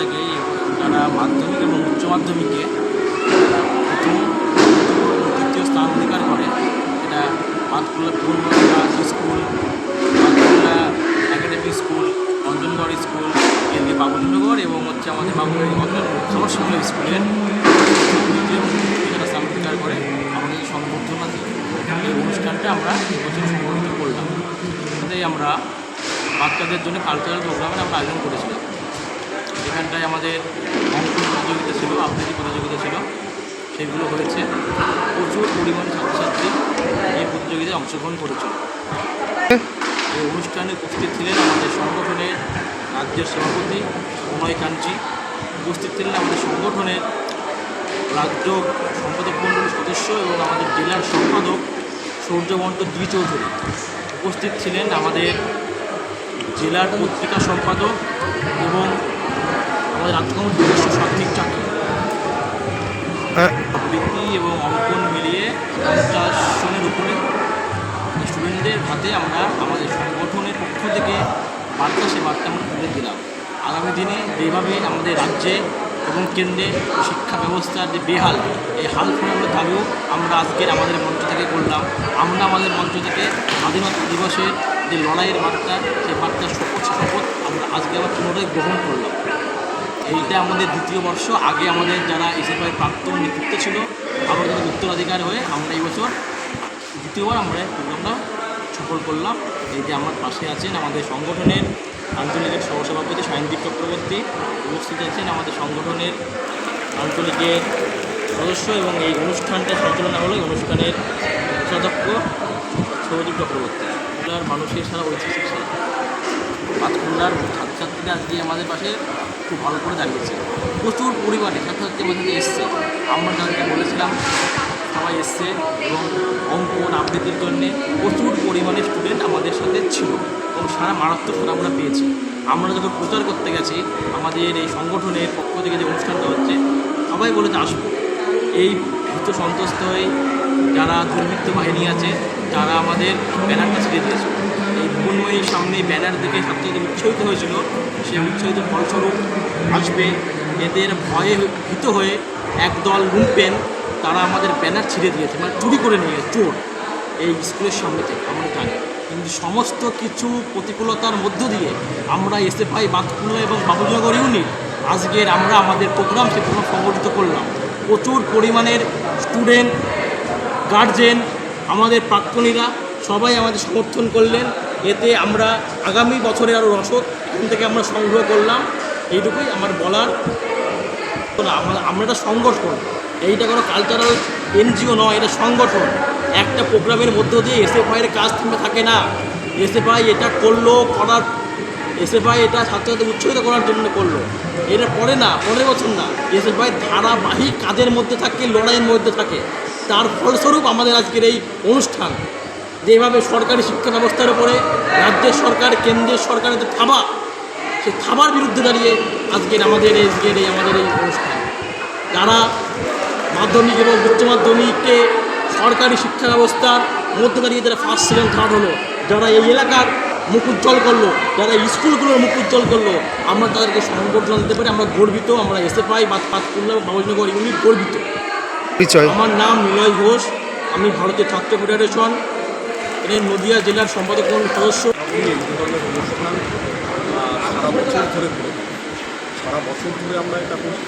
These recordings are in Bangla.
থেকে তারা মাধ্যমিক এবং উচ্চ মাধ্যমিকে প্রথম, দ্বিতীয় স্থান অধিকার করে। এটা Batkulla Purnabangla school Batkulla academy school, Anjangarh school এদিকে বাবুজনগর এবং হচ্ছে আমাদের বাবুগড়ি সমরসিংহ স্কুলের দ্বিতীয় স্থান অধিকার করে। আমাদের এই সংবর্ধনা এই অনুষ্ঠানটা আমরা এবছর সংগঠিত করলাম। আমরা বাচ্চাদের জন্য কালচারাল প্রোগ্রামের আমরা আয়োজন করেছিলাম। এখানটায় আমাদের অঙ্কন প্রতিযোগিতা ছিল, আবৃত্তি প্রতিযোগিতা ছিল। সেগুলো হয়েছে। প্রচুর পরিমাণ ছাত্রছাত্রী এই প্রতিযোগিতায় অংশগ্রহণ করেছিল। এই অনুষ্ঠানে উপস্থিত ছিলেন আমাদের সংগঠনের রাজ্যের সভাপতি প্রণয় কাঞ্চি, উপস্থিত ছিলেন আমাদের সংগঠনের রাজ্য সম্পাদক মণ্ডলীর সদস্য এবং আমাদের জেলার সম্পাদক সূর্যমন্ত ডি চৌধুরী। উপস্থিত ছিলেন আমাদের জেলার পত্রিকা সম্পাদক এবং কমিটির সদস্য সাত্বিক চাকরি। আবৃত্তি এবং অঙ্কন মিলিয়ে পঞ্চাশ উপরে স্টুডেন্টদের হাতে আমরা আমাদের সংগঠনের পক্ষ থেকে বার্তা সে বার্তা আমরা তুলে দিলাম। আগামী দিনে যেভাবে আমাদের রাজ্যে এবং কেন্দ্রে শিক্ষা ব্যবস্থার যে বেহাল এই হাল ফেরানোর দাবিও আমরা আজকের আমাদের মঞ্চ থেকে করলাম। আমরা আমাদের মঞ্চ থেকে স্বাধীনতা দিবসের যে লড়াইয়ের বার্তা সেই বার্তার শপথ শপথ আমরা আজকে আবার পুনরায় গ্রহণ করলাম। এইটা আমাদের দ্বিতীয় বর্ষ। আগে আমাদের যারা এসএফআই প্রাক্তন নেতৃত্ব ছিল আবার তাদের উত্তরাধিকার হয়ে আমরা এই বছর দ্বিতীয়বার আমরা প্রোগ্রামটা সফল করলাম। এই যে আমার পাশে আছেন আমাদের সংগঠনের আঞ্চলিকের সহসভাপতি সায়নদীপ চক্রবর্তী, উপস্থিত আছেন আমাদের সংগঠনের আঞ্চলিকের সদস্য এবং এই অনুষ্ঠানটা সঞ্চালনা হলো অনুষ্ঠানের কোষাধ্যক্ষ সৌদীপ চক্রবর্তী। এগুলার মানুষের সারা ঐতিহাসিক সারা। পাতকুল্লার ছাত্রছাত্রীরা আজকে আমাদের পাশে খুব ভালো করে দাঁড়িয়েছে প্রচুর পরিমাণে ছাত্রছাত্রী আমাদের সাথে এসছে। আমরা তাদেরকে বলেছিলাম, সবাই এসছে এবং অঙ্কন আবৃত্তির জন্যে প্রচুর পরিমাণে স্টুডেন্ট আমাদের সাথে ছিল এবং সারা মারাত্মক সারা আমরা পেয়েছি। আমরা যখন প্রচার করতে গেছি, আমাদের এই সংগঠনের পক্ষ থেকে যে অনুষ্ঠানটা হচ্ছে, সবাই বলেছে আসব এই ভীত সন্তুষ্ট হয়ে যারা দুর্বৃত্ত বাহিনী আছে, তারা আমাদের ব্যানারটা ছিঁড়ে দিয়েছে। ভুবনময়ীর সামনে ব্যানার দেখে ছাত্রদের উৎসাহিত হয়েছিল। সেই উৎসাহিত ফলস্বরূপ আসবে। এদের ভয়ে ভীত হয়ে একদল লুম্পেন তারা আমাদের ব্যানার ছিঁড়ে দিয়েছে মানে চুরি করে নিয়ে চোর। এই স্কুলের সামনে থেকে আমরা জানি কিন্তু সমস্ত কিছু প্রতিকূলতার মধ্য দিয়ে আমরা এসএফআই বাতকুল্লা এবং বাবুজনগর ইউনিট, আজকের আমরা আমাদের প্রোগ্রাম সে প্রোগ্রাম সংগঠিত করলাম। প্রচুর পরিমাণের স্টুডেন্ট গার্জেন আমাদের প্রাক্তনীরা সবাই আমাদের সমর্থন করলেন। এতে আমরা আগামী বছরে আরও রসদ এখান থেকে আমরা সংগ্রহ করলাম। এইটুকুই আমার বলার। আমরা আমরা এটা সংগঠন। এইটা কোনো কালচারাল এনজিও নয়, এটা সংগঠন। একটা প্রোগ্রামের মধ্য দিয়ে এসএফআইয়ের কাজ থেমে থাকে না। এসএফআই এটা করল, করার এসএফআই এটা ছাত্রছাত্রী উৎসাহিত করার জন্য করল। এটা পরে না, পরের বছর না। এসএফআই ধারাবাহিক কাজের মধ্যে থাকে, লড়াইয়ের মধ্যে থাকে। তার ফলস্বরূপ আমাদের আজকের এই অনুষ্ঠান যেভাবে সরকারি শিক্ষা ব্যবস্থার উপরে রাজ্যের সরকার কেন্দ্রের সরকারের যে থাবা সেই থাবার বিরুদ্ধে দাঁড়িয়ে আজকের আমাদের আজকের এই আমাদের এই অনুষ্ঠান। যারা মাধ্যমিক এবং উচ্চ মাধ্যমিককে সরকারি শিক্ষা ব্যবস্থার মধ্যে দাঁড়িয়ে যারা ফার্স্ট সেকেন্ড থার্ড হলো যারা এই এলাকার মুখ উজ্জ্বল করল যারা স্কুলগুলোর মুখ উজ্জ্বল করল আমরা তাদেরকে সংবর্ধনা দিতে পারি। আমরা গর্বিত আমরা এসএফআই বা পাতকুল্লা বাবুজনগর ইউনিট গর্বিত। আমার নাম নিলয় ঘোষ আমি ভারতীয় ছাত্র ফেডারেশন। এর নদিয়া জেলার সম্পাদক সদস্য। সারা বছর ধরে সারা বছর ধরে আমরা এটা করি।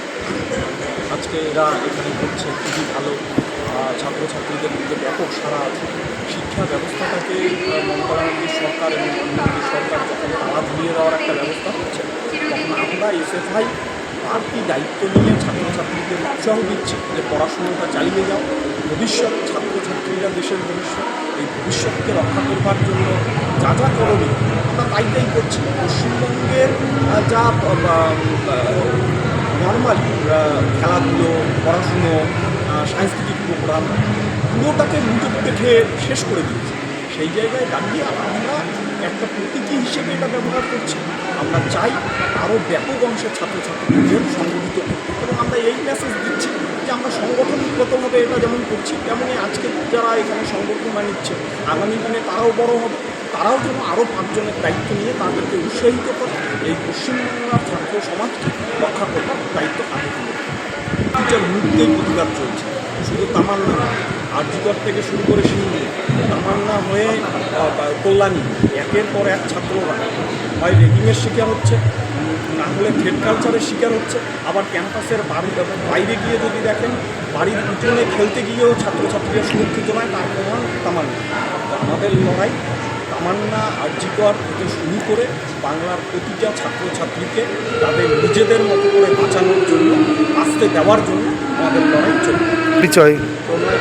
আজকে এরা এখানে করছে খুবই ভালো। ছাত্রছাত্রীদের মধ্যে ব্যাপক সারা আছে শিক্ষা ব্যবস্থাটাকে আহ, সরকার এবং অন্যান্য সরকার যখন তালা ধরিয়ে দেওয়ার একটা ব্যবস্থা হচ্ছে তখন আমরা এসএফআই বাড়তি দায়িত্ব নিয়ে ছাত্রছাত্রীদের উৎসাহ দিচ্ছি যে পড়াশুনোটা চালিয়ে যাও। ভবিষ্যৎ ছাত্রছাত্রীরা দেশের ভবিষ্যৎ ভবিষ্যৎকে রক্ষা করবার জন্য যা যা করণীয়, আমরা তাই তাই করছি। পশ্চিমবঙ্গের যা নর্মালি খেলাধুলো, পড়াশুনো সাংস্কৃতিক প্রোগ্রাম, পুরোটাকে মুজুক দেখে শেষ করে দিয়েছি। সেই জায়গায় দাঁড়িয়ে আমরা একটা প্রতীকী হিসেবে এটা ব্যবহার করছি। আমরা চাই আরও ব্যাপক অংশের ছাত্রছাত্রীদের সংগঠিত এবং আমরা এই মেসেজ দিচ্ছি যে আমরা সংগঠনগতভাবে এটা যেমন করছি তেমনই আজকে যারা এখানে সংগঠন নিচ্ছে, আগামী দিনে তারাও বড় হবে। তারাও যেন আরও পাঁচজনের দায়িত্ব নিয়ে তাদেরকে উৎসাহিত করে এই পশ্চিমবাংলার ছাত্র সমাজকে রক্ষা করবার দায়িত্ব হাতে তুলে প্রতিটা মুহূর্তেই প্রতিবাদ চলছে, শুধু তামান্না আর্যিকর থেকে শুরু করে সিন্ধু, তামান্না হয়ে কল্যাণী, একের পর এক ছাত্ররা হয় রেগিংয়ের শিকার হচ্ছে। না হলে থ্রেড কালচারের শিকার হচ্ছে। আবার ক্যাম্পাসের বাড়ি বাইরে গিয়ে যদি দেখেন বাড়ির উঠোনে খেলতে গিয়েও ছাত্রছাত্রীরা সুরক্ষিত নয় তার প্রমাণ তামান্না। তো আমাদের লড়াই তামান্না আর্যিকর থেকে শুরু করে বাংলার প্রতিটা ছাত্রছাত্রীকে তাদের নিজেদের মতো করে বাঁচানোর জন্য আসতে দেওয়ার জন্য আমাদের লড়াই চলবে। পরিচয় প্রণয়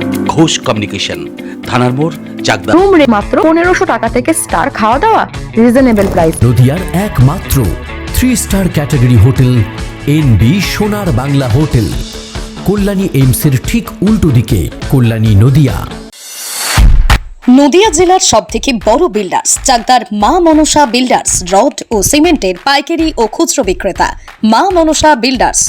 ঘোষ কমিউনিকেশন থানার মোড় চাকদা। রুম রে মাত্র পনেরোশো টাকা থেকে স্টার খাওয়া দাওয়া রিজনেবল প্রাইস নদিয়ার একমাত্র three star category hotel N B Sonar Bangla hotel Kalyani এইমসের ঠিক উল্টো দিকে কল্যাণী নদিয়া। নদিয়া জেলার সব থেকে বড় বিল্ডার্স চাকদার মা মনসা বিল্ডার্স রড ও সিমেন্টের পাইকারি ও খুচরো বিক্রেতা। মা মনসা বিল্ডার্স